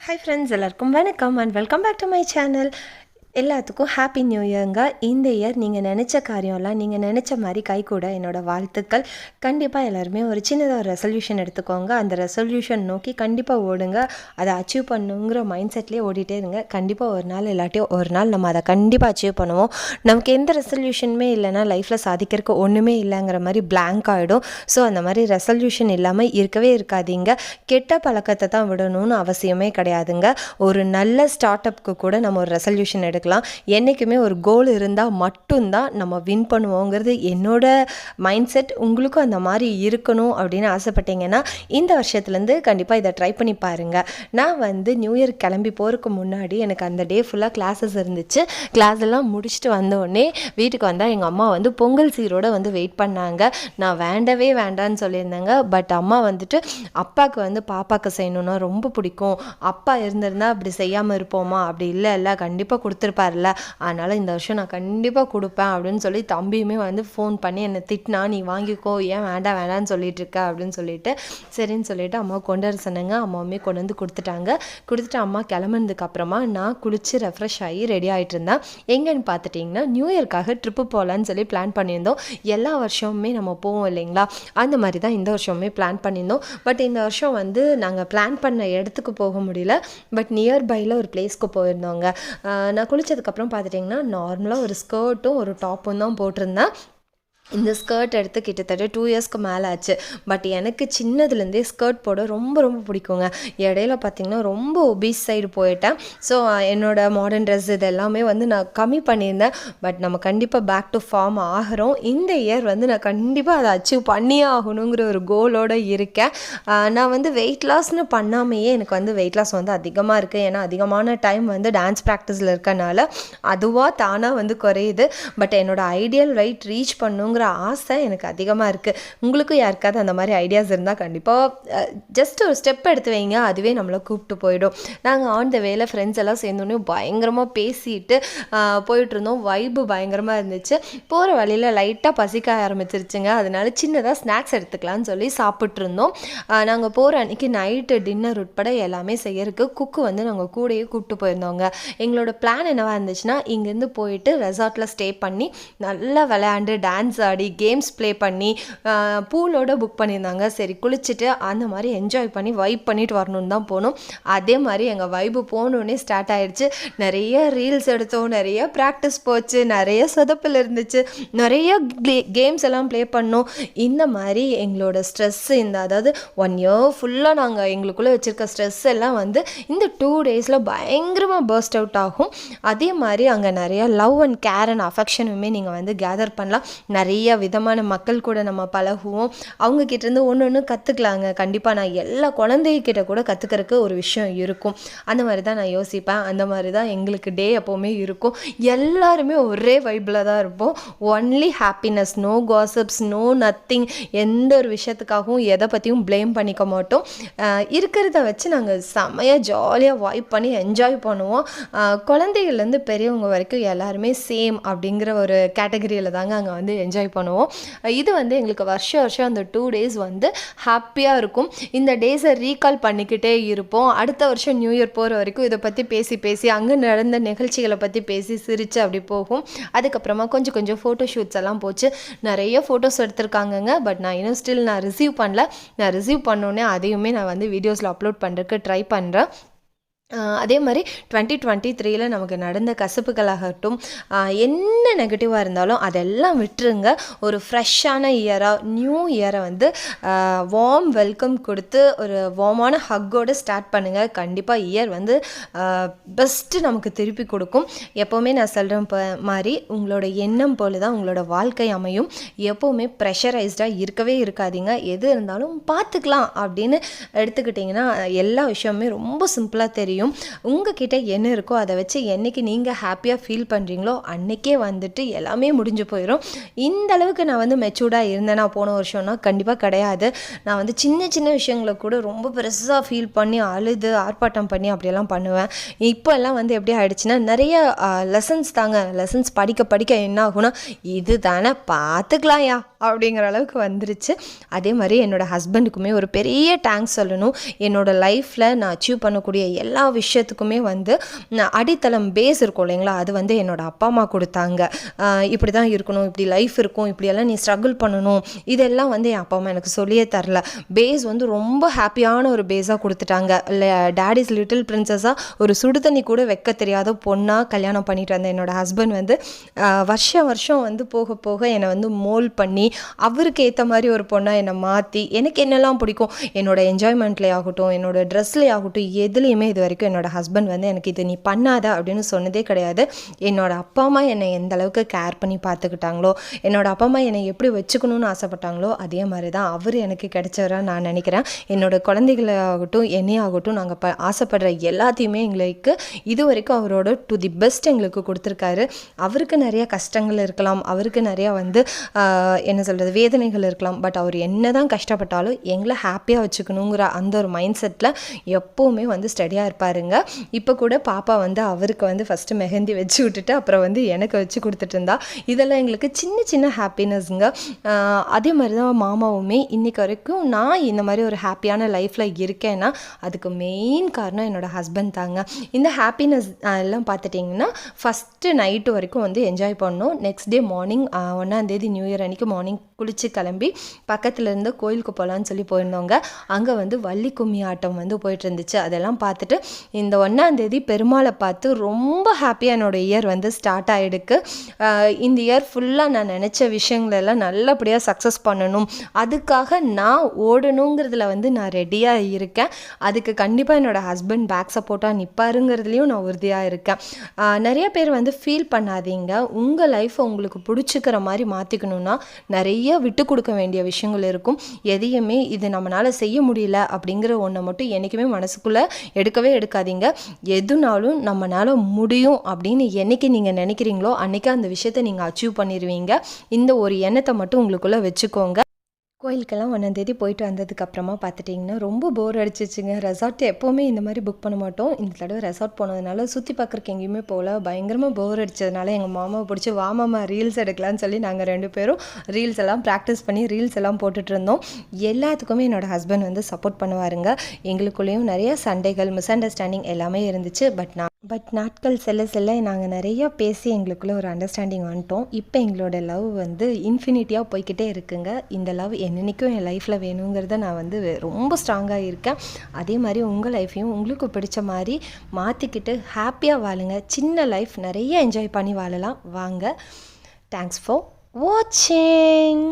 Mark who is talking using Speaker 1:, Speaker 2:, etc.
Speaker 1: Hi friends எல்லாருக்கும் வணக்கம் and welcome back to my channel எல்லாத்துக்கும் ஹாப்பி நியூ இயருங்க இந்த இயர் நீங்கள் நினச்ச காரியம்லாம் நீங்கள் நினச்ச மாதிரி கை கூட என்னோடய வாழ்த்துக்கள். கண்டிப்பாக எல்லாருமே ஒரு சின்னதாக ஒரு ரெசல்யூஷன் எடுத்துக்கோங்க. அந்த ரெசல்யூஷன் நோக்கி கண்டிப்பாக ஓடுங்க. அதை அச்சீவ் பண்ணுங்கிற மைண்ட் செட்லேயே ஓடிட்டே இருங்க. கண்டிப்பாக ஒரு நாள் இல்லாட்டியும் ஒரு நாள் நம்ம அதை கண்டிப்பாக அச்சீவ் பண்ணுவோம். நமக்கு எந்த ரெசல்யூஷனுமே இல்லைன்னா லைஃப்பில் சாதிக்கிறதுக்கு ஒன்றுமே இல்லைங்கிற மாதிரி பிளாங்க் ஆகிடும் ஸோ அந்த மாதிரி ரெசல்யூஷன் இல்லாமல் இருக்கவே இருக்காதீங்க. கெட்ட பழக்கத்தை தான் விடணும்னு அவசியமே கிடையாதுங்க. ஒரு நல்ல ஸ்டார்ட் அப்க்கு கூட நம்ம ஒரு ரெசல்யூஷன் எடுக்கலாம் என்றைக்குமே ஒரு கோல் இருந்தால் மட்டும்தான் நம்ம வின் பண்ணுவோங்கிறது என்னோட மைண்ட் செட் உங்களுக்கும் அந்த மாதிரி இருக்கணும் அப்படின்னு ஆசைப்பட்டீங்கன்னா இந்த வருஷத்துலேருந்து கண்டிப்பாக இதை ட்ரை பண்ணி பாருங்கள் நான் வந்து நியூ இயர் கிளம்பி போகிறதுக்கு முன்னாடி எனக்கு அந்த டே ஃபுல்லாக கிளாஸஸ் இருந்துச்சு. கிளாஸ் எல்லாம் முடிச்சுட்டு வந்தோடனே வீட்டுக்கு வந்தால் எங்கள் அம்மா வந்து பொங்கல் சீரோடு வந்து வெயிட் பண்ணாங்க. நான் வேண்டவே வேண்டான்னு சொல்லியிருந்தேங்க. பட் அம்மா வந்துட்டு அப்பாவுக்கு வந்து பாப்பாவுக்கு செய்யணுன்னா ரொம்ப பிடிக்கும். அப்பா இருந்திருந்தால் அப்படி செய்யாமல் இருப்போமா? அப்படி இல்லை இல்லை கண்டிப்பாக கொடுத்துருப்பார்ல அதனால் இந்த வருஷம் நான் கண்டிப்பாக கொடுப்பேன் அப்படின்னு சொல்லி தம்பியுமே வந்து ஃபோன் பண்ணி என்னை திட்டினா நீ வாங்கிக்கோ ஏன் வேண்டாம் வேண்டாம்னு சொல்லிட்டு இருக்க அப்படின்னு சொல்லிட்டு சரின்னு சொல்லிட்டு அம்மா கொண்டு வர சொன்னாங்க. அம்மாவுமே கொண்டு வந்து கொடுத்துட்டாங்க. கொடுத்துட்டு அம்மா கிளம்புனதுக்கு அப்புறமா நான் குளிச்சு ரெஃப்ரெஷ் ஆகி ரெடி ஆகிட்டு இருந்தேன். எங்கேன்னு பார்த்துட்டிங்கன்னா நியூ இயர்க்காக ட்ரிப்பு போகலான்னு சொல்லி பிளான் பண்ணியிருந்தோம். எல்லா வருஷமுமே நம்ம போவோம் இல்லைங்களா? அந்த மாதிரி தான் இந்த வருஷமுமே பிளான் பண்ணியிருந்தோம். பட் இந்த வருஷம் வந்து நாங்கள் பிளான் பண்ண இடத்துக்கு போக முடியல. பட் நியர்பையில் ஒரு பிளேஸ்க்கு போயிருந்தோங்க. நான் குளிச்சதுக்கப்புறம் பார்த்துட்டிங்கன்னா நார்மலாக ஒரு ஸ்கர்ட்டும் ஒரு டாப்பும் தான் போட்டிருந்தேன். இந்த ஸ்கர்ட் எடுத்து கிட்டத்தட்ட டூ இயர்ஸ்க்கு மேலே ஆச்சு. பட் எனக்கு சின்னதுலேருந்தே ஸ்கர்ட் போட ரொம்ப ரொம்ப பிடிக்குங்க. இடையில பார்த்திங்கன்னா ரொம்ப ஒபீஸ் சைடு போயிட்டேன். ஸோ என்னோட மாடர்ன் ட்ரெஸ் இது எல்லாமே வந்து நான் கம்மி பண்ணியிருந்தேன். பட் நம்ம கண்டிப்பாக பேக் டு ஃபார்ம் ஆகிறோம். இந்த இயர் வந்து நான் கண்டிப்பாக அதை அச்சீவ் பண்ணியே ஆகணுங்கிற ஒரு கோலோடு இருக்கேன். நான் வந்து வெயிட் லாஸ்னு பண்ணாமையே எனக்கு வந்து வெயிட் லாஸ் வந்து அதிகமாக இருக்குது ஏன்னா அதிகமான டைம் வந்து டான்ஸ் ப்ராக்டிஸில் இருக்கனால அதுவாக தானாக வந்து குறையுது. பட் என்னோடய ஐடியல் வெயிட் ரீச் பண்ணுங்கிற ஆசை எனக்கு அதிகமாக இருக்குது உங்களுக்கும் யாருக்காவது அந்த மாதிரி ஐடியாஸ் இருந்தால் கண்டிப்பாக ஜஸ்ட் ஒரு ஸ்டெப் எடுத்து வைங்க. அதுவே நம்மளை கூப்பிட்டு போயிடும். நாங்கள் ஆன் த வேல ஃப்ரெண்ட்ஸ் எல்லாம் சேர்ந்தோன்னே பயங்கரமாக பேசிட்டு போயிட்டுருந்தோம். வைப்பு பயங்கரமாக இருந்துச்சு. போகிற வழியில் லைட்டாக பசிக்க ஆரம்பிச்சிருச்சுங்க. அதனால சின்னதாக ஸ்நாக்ஸ் எடுத்துக்கலாம்னு சொல்லி சாப்பிட்ருந்தோம் நாங்கள் போகிற அன்னைக்கு நைட்டு டின்னர் உட்பட எல்லாமே செய்யறதுக்கு குக்கு வந்து நாங்கள் கூடயே கூப்பிட்டு போயிருந்தோங்க. எங்களோட பிளான் என்னவாக இருந்துச்சுன்னா இங்கேருந்து போயிட்டு ரெசார்ட்டில் ஸ்டே பண்ணி நல்லா விளையாண்டு டான்ஸ் ஆடி கேம்ஸ் ப்ளே பண்ணி பூலோட புக் பண்ணியிருந்தாங்க. சரி குளிச்சுட்டு அந்த மாதிரி என்ஜாய் பண்ணி வைப் பண்ணிட்டு வரணும்னு தான் போனோம். அதே மாதிரி எங்கள் வைப்பு போகணுன்னே ஸ்டார்ட் ஆயிடுச்சு. நிறைய ரீல்ஸ் எடுத்தோம் நிறைய ப்ராக்டிஸ் போச்சு நிறைய சொதப்பில் இருந்துச்சு நிறைய கேம்ஸ் எல்லாம் ப்ளே பண்ணோம். இந்த மாதிரி எங்களோட ஸ்ட்ரெஸ் இந்த அதாவது ஒன் இயர் ஃபுல்லாக நாங்கள் எங்களுக்குள்ளே வச்சுருக்க ஸ்ட்ரெஸ் எல்லாம் வந்து இந்த டூ டேஸில் பயங்கரமாக பர்ஸ்ட் அவுட் ஆகும். அதே மாதிரி அங்கே நிறைய லவ் அண்ட் கேர் அண்ட் அஃபெக்ஷனுமே நீங்கள் வந்து கேதர் பண்ணலாம். நிறைய விதமான மக்கள் கூட நம்ம பழகுவோம். அவங்க கிட்டேருந்து ஒன்று ஒன்று கற்றுக்கலாங்க கண்டிப்பாக நான் எல்லா குழந்தைகிட்ட கூட கற்றுக்கறக்கு ஒரு விஷயம் இருக்கும். அந்த மாதிரி தான் நான் யோசிப்பேன். அந்த மாதிரி தான் எங்களுக்கு டே எப்போவுமே இருக்கும். எல்லாருமே ஒரே வைப்பில் தான் இருப்போம். Only happiness no gossips no nothing எந்த ஒரு விஷயத்துக்காகவும் எதை பற்றியும் ப்ளேம் பண்ணிக்க மாட்டோம். இருக்கிறத வச்சு நாங்கள் செமையாக ஜாலியாக வைப் பண்ணி என்ஜாய் பண்ணுவோம். குழந்தைகள்லேருந்து பெரியவங்க வரைக்கும் எல்லாருமே சேம் அப்படிங்கிற ஒரு கேட்டகரியில் தாங்க அங்கே வந்து என்ஜாய் பண்ணுவோம். இது வந்து எங்களுக்கு வருஷம் வருஷம் அந்த டூ டேஸ் வந்து ஹாப்பியாக இருக்கும். இந்த டேஸை ரீகால் பண்ணிக்கிட்டே இருப்போம். அடுத்த வருஷம் நியூ இயர் போகிற வரைக்கும் இதை பற்றி பேசி பேசி அங்கே நடந்த நிகழ்ச்சிகளை பற்றி பேசி சிரித்து அப்படி போகும். அதுக்கப்புறமா கொஞ்சம் கொஞ்சம் ஃபோட்டோ ஷூட்ஸ் எல்லாம் போச்சு. நிறைய ஃபோட்டோஸ் எடுத்திருக்காங்கங்க. பட் நான் இன்னும் ஸ்டில் நான் ரிசீவ் பண்ணல. நான் ரிசீவ் பண்ணோன்னே அதையுமே நான் வந்து வீடியோஸில் அப்லோட் பண்ணுறதுக்கு ட்ரை பண்ணுறேன் அதே மாதிரி டுவெண்ட்டி டுவெண்ட்டி த்ரீயில் நமக்கு நடந்த கசப்புகளாகட்டும் என்ன நெகட்டிவாக இருந்தாலும் அதெல்லாம் விட்டுருங்க. ஒரு ஃப்ரெஷ்ஷான இயராக நியூ இயரை வந்து வார்ம் வெல்கம் கொடுத்து ஒரு வார்மான ஹக்கோடு ஸ்டார்ட் பண்ணுங்கள் கண்டிப்பாக இயர் வந்து பெஸ்ட்டு நமக்கு திருப்பி கொடுக்கும். எப்போவுமே நான் சொல்கிறேன் இப்போ மாதிரி உங்களோட எண்ணம் போல தான் உங்களோட வாழ்க்கை அமையும். எப்போவுமே ப்ரெஷரைஸ்டாக இருக்கவே இருக்காதீங்க. எது இருந்தாலும் பார்த்துக்கலாம் அப்படின்னு எடுத்துக்கிட்டிங்கன்னா எல்லா விஷயமுமே ரொம்ப சிம்பிளாக தெரியும். உங்ககிட்ட என்ன இருக்கோ அதை வச்சு என்னைக்கு நீங்கள் ஹாப்பியாக ஃபீல் பண்ணுறீங்களோ அன்னைக்கே வந்துட்டு எல்லாமே முடிஞ்சு போயிடும் இந்த அளவுக்கு நான் வந்து மெச்சூர்டாக இருந்தேனா போன வருஷம்னா கண்டிப்பாக கிடையாது. நான் வந்து சின்ன சின்ன விஷயங்களை கூட ரொம்ப பெருசாக ஃபீல் பண்ணி அழுது ஆர்ப்பாட்டம் பண்ணி அப்படியெல்லாம் பண்ணுவேன். இப்போ எல்லாம் வந்து எப்படி ஆயிடுச்சுன்னா நிறைய லெசன்ஸ் தாங்க. லெசன்ஸ் படிக்க படிக்க என்ன ஆகும்னா இது தானே பார்த்துக்கலாம்யா. அப்படிங்கிற அளவுக்கு வந்துருச்சு. அதே மாதிரி என்னோடய ஹஸ்பண்டுக்குமே ஒரு பெரிய டேங்க்ஸ் சொல்லணும். என்னோடய லைஃப்பில் நான் அச்சீவ் பண்ணக்கூடிய எல்லா விஷயத்துக்குமே வந்து நான் அடித்தளம் பேஸ் இருக்கும் இல்லைங்களா? அது வந்து என்னோடய அப்பா அம்மா கொடுத்தாங்க. இப்படி தான் இருக்கணும் இப்படி லைஃப் இருக்கும் இப்படியெல்லாம் நீ ஸ்ட்ரகிள் பண்ணணும். இதெல்லாம் வந்து என் அப்பா அம்மா எனக்கு சொல்லியே தரல. பேஸ் வந்து ரொம்ப ஹாப்பியான ஒரு பேஸாக கொடுத்துட்டாங்க. இல்லை டேடிஸ் லிட்டில் பிரின்சஸாக ஒரு சுடு தண்ணி கூட வைக்க தெரியாத பொண்ணாக கல்யாணம் பண்ணிட்டு வந்த என்னோட ஹஸ்பண்ட் வந்து வருஷம் வருஷம் வந்து போக போக என்னை வந்து மோல் பண்ணி அவருக்கு ஏற்ற மாதிரி ஒரு பொண்ணாக என்னை மாற்றி எனக்கு என்னெல்லாம் பிடிக்கும் என்னோடய என்ஜாய்மெண்ட்லேயே ஆகட்டும் என்னோட ட்ரெஸ்லேயே ஆகட்டும் எதுலேயுமே இது வரைக்கும் என்னோட ஹஸ்பண்ட் வந்து எனக்கு இது நீ பண்ணாத அப்படின்னு சொன்னதே கிடையாது. என்னோட அப்பா அம்மா என்னை எந்த அளவுக்கு கேர் பண்ணி பார்த்துக்கிட்டாங்களோ என்னோட அப்பா அம்மா என்னை எப்படி வச்சுக்கணும்னு ஆசைப்பட்டாங்களோ அதே மாதிரி தான் அவர் எனக்கு கிடைச்சவராக நான் நினைக்கிறேன். என்னோட குழந்தைகளாகட்டும் என்னையாகட்டும் நாங்கள் ப ஆசைப்படுற எல்லாத்தையுமே எங்களுக்கு இது வரைக்கும் அவரோட டு தி பெஸ்ட் எங்களுக்கு கொடுத்துருக்காரு. அவருக்கு நிறையா கஷ்டங்கள் இருக்கலாம் அவருக்கு நிறையா வந்து என்ன என்ன சொல்கிறது வேதனைகள் இருக்கலாம். பட் அவர் என்ன தான் கஷ்டப்பட்டாலும் எங்களை ஹாப்பியாக வச்சுக்கணுங்கிற அந்த ஒரு மைண்ட் செட்டில் எப்போவுமே வந்து ஸ்டடியாக இருப்பாருங்க. இப்போ கூட பாப்பா வந்து அவருக்கு வந்து ஃபஸ்ட்டு மெஹந்தி வச்சு விட்டுட்டு அப்புறம் வந்து எனக்கு வச்சு கொடுத்துட்டு இருந்தா. இதெல்லாம் எங்களுக்கு சின்ன சின்ன ஹாப்பினஸ்ங்க அதே மாதிரி தான் மாமாவுமே இன்றைக்கு வரைக்கும் நான் இந்த மாதிரி ஒரு ஹாப்பியான லைஃப்பில் இருக்கேன்னா அதுக்கு மெயின் காரணம் என்னோடய ஹஸ்பண்ட் தாங்க. இந்த ஹாப்பினஸ் எல்லாம் பார்த்துட்டிங்கன்னா ஃபஸ்ட்டு நைட்டு வரைக்கும் வந்து என்ஜாய் பண்ணோம் நெக்ஸ்ட் டே மார்னிங் ஒன்றாந்தேதி நியூ இயர் அன்றைக்கி மார்னிங் குளித்து கிளம்பி பக்கத்தில் இருந்து கோயிலுக்கு போகலான்னு சொல்லி போயிருந்தவங்க அங்கே வந்து வள்ளி கும்மி ஆட்டம் வந்து போயிட்டு இருந்துச்சு அதெல்லாம் பார்த்துட்டு இந்த ஒன்றாந்தேதி பெருமாளை பார்த்து ரொம்ப ஹாப்பியாக என்னோட இயர் வந்து ஸ்டார்ட் ஆகிடுக்கு இந்த இயர் ஃபுல்லாக நான் நினச்ச விஷயங்களெல்லாம் நல்லபடியாக சக்ஸஸ் பண்ணணும். அதுக்காக நான் ஓடணுங்கிறதுல வந்து நான் ரெடியாக இருக்கேன். அதுக்கு கண்டிப்பாக என்னோடய ஹஸ்பண்ட் பேக் சப்போர்ட்டாக நிற்பாருங்கிறதுலையும் நான் உறுதியாக இருக்கேன். நிறைய பேர் வந்து ஃபீல் பண்ணாதீங்க. உங்கள் லைஃப்பை உங்களுக்கு பிடிச்சிக்கிற மாதிரி மாற்றிக்கணுன்னா நிறைய விட்டு கொடுக்க வேண்டிய விஷயங்கள் இருக்கும். எதையுமே இது நம்மளால் செய்ய முடியல அப்படிங்கிற ஒன்றை மட்டும் என்றைக்குமே மனசுக்குள்ளே எடுக்கவே எடுக்காதீங்க. எதுனாலும் நம்மளால் முடியும் அப்படின்னு என்றைக்கு நீங்கள் நினைக்கிறீங்களோ அன்றைக்கி அந்த விஷயத்தை நீங்கள் அச்சீவ் பண்ணிடுவீங்க இந்த ஒரு எண்ணத்தை மட்டும் உங்களுக்குள்ளே வச்சுக்கோங்க. கோயிலுக்கெல்லாம் ஒன்றாந்தேதி போயிட்டு வந்ததுக்கப்புறமா பார்த்துட்டிங்கன்னா ரொம்ப போர் அடிச்சிச்சுங்க. ரெசார்ட் எப்போவுமே இந்த மாதிரி புக் பண்ண மாட்டோம். இந்த தடவை ரெசார்ட் போனதுனால சுற்றி பார்க்குறக்கு எங்கேயுமே போகல. பயங்கரமாக போர் அடித்ததுனால எங்கள் மாமாவை பிடிச்சி வாமாமா ரீல்ஸ் எடுக்கலாம்னு சொல்லி நாங்கள் ரெண்டு பேரும் ரீல்ஸ் எல்லாம் ப்ராக்டிஸ் பண்ணி ரீல்ஸ் எல்லாம் போட்டுட்டு இருந்தோம். எல்லாத்துக்குமே என்னோடய ஹஸ்பண்ட் வந்து சப்போர்ட் பண்ணுவாருங்க. எங்களுக்குள்ளேயும் நிறைய சண்டைகள் மிஸ் அண்டர்ஸ்டாண்டிங் எல்லாமே இருந்துச்சு. பட் நான் பட் நாட்கள் செல்ல செல்ல நாங்கள் நிறையா பேசி எங்களுக்குள்ளே ஒரு அண்டர்ஸ்டாண்டிங் வந்துட்டோம். இப்போ எங்களோட லவ் வந்து இன்ஃபினிட்டியாக போய்க்கிட்டே இருக்குங்க. இந்த லவ் என்னென்னைக்கும் என் லைஃப்பில் வேணுங்கிறத நான் வந்து ரொம்ப ஸ்ட்ராங்காக இருக்கேன். அதே மாதிரி உங்கள் லைஃப்பையும் உங்களுக்கு பிடிச்ச மாதிரி மாற்றிக்கிட்டு ஹாப்பியாக வாழுங்க. சின்ன லைஃப் நிறைய என்ஜாய் பண்ணி வாழலாம். வாங்க. தேங்க்ஸ் ஃபார் வாட்சிங்